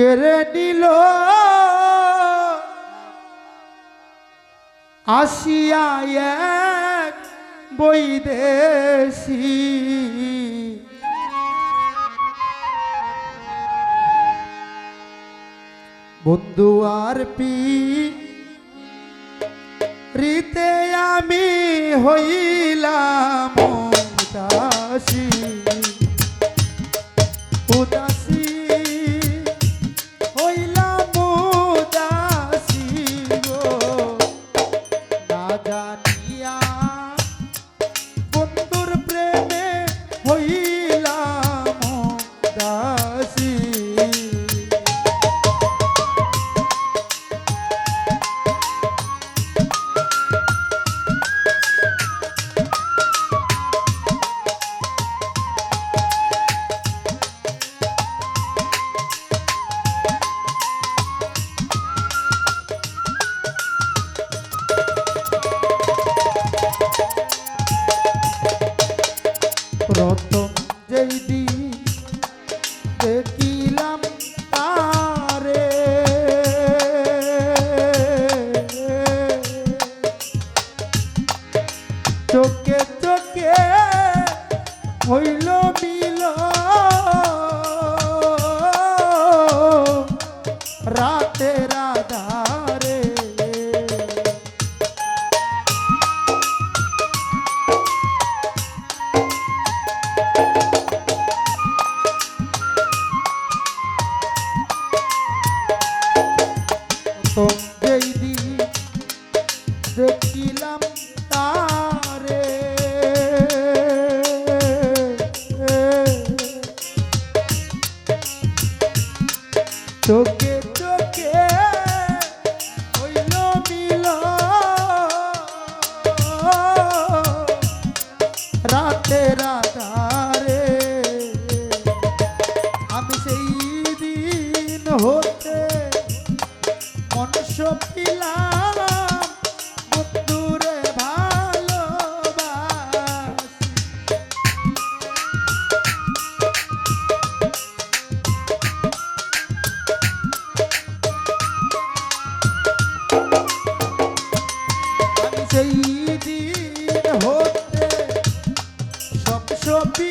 কেড়ে নিল। আসিয়া এক বৈদেশি। বন্ধু আর পি রীতে আমি হইলাম দাসী। বিলা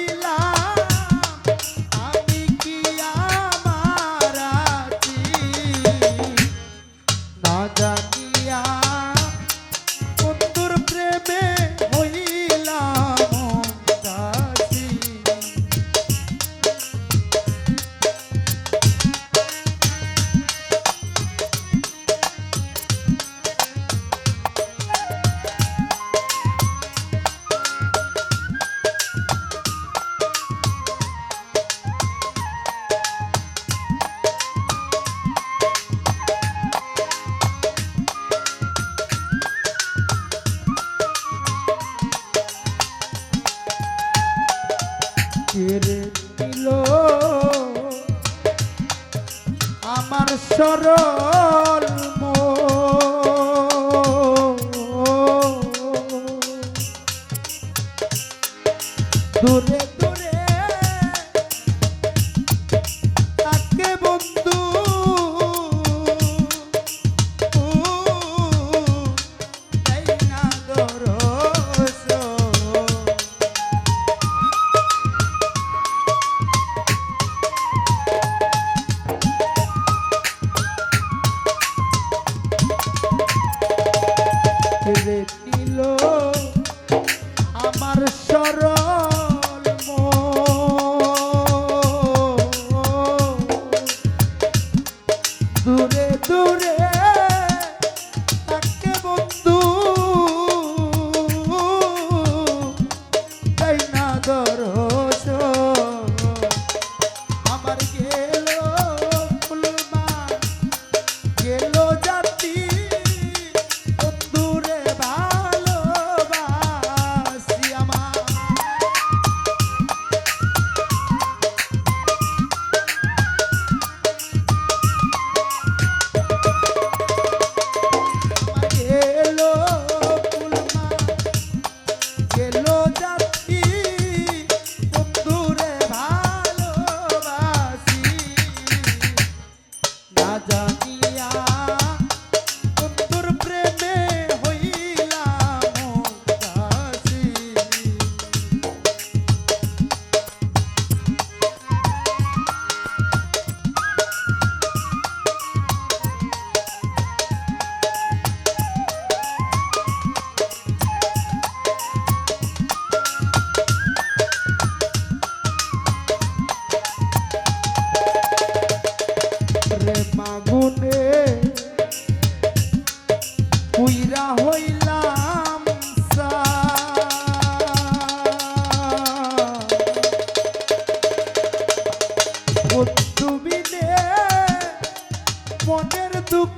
lila. দূরে দুঃখ।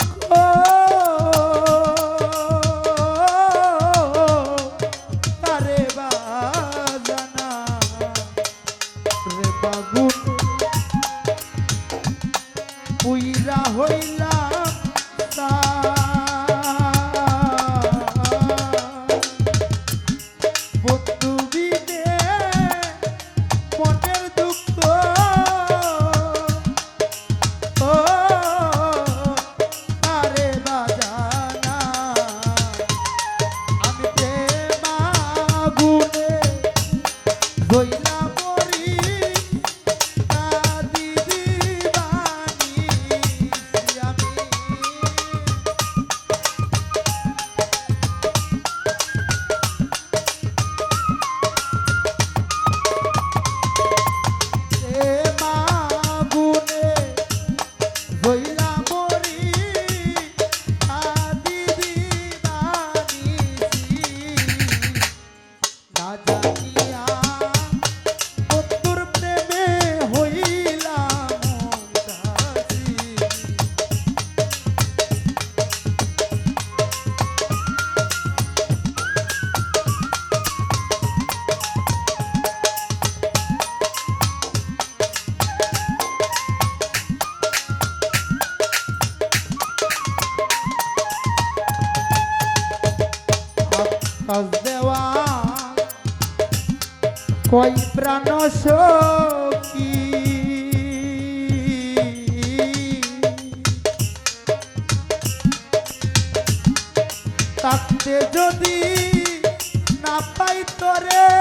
সাজ দেওয়া। কই প্রাণ সখী? তাতে যদি না পাই তোরে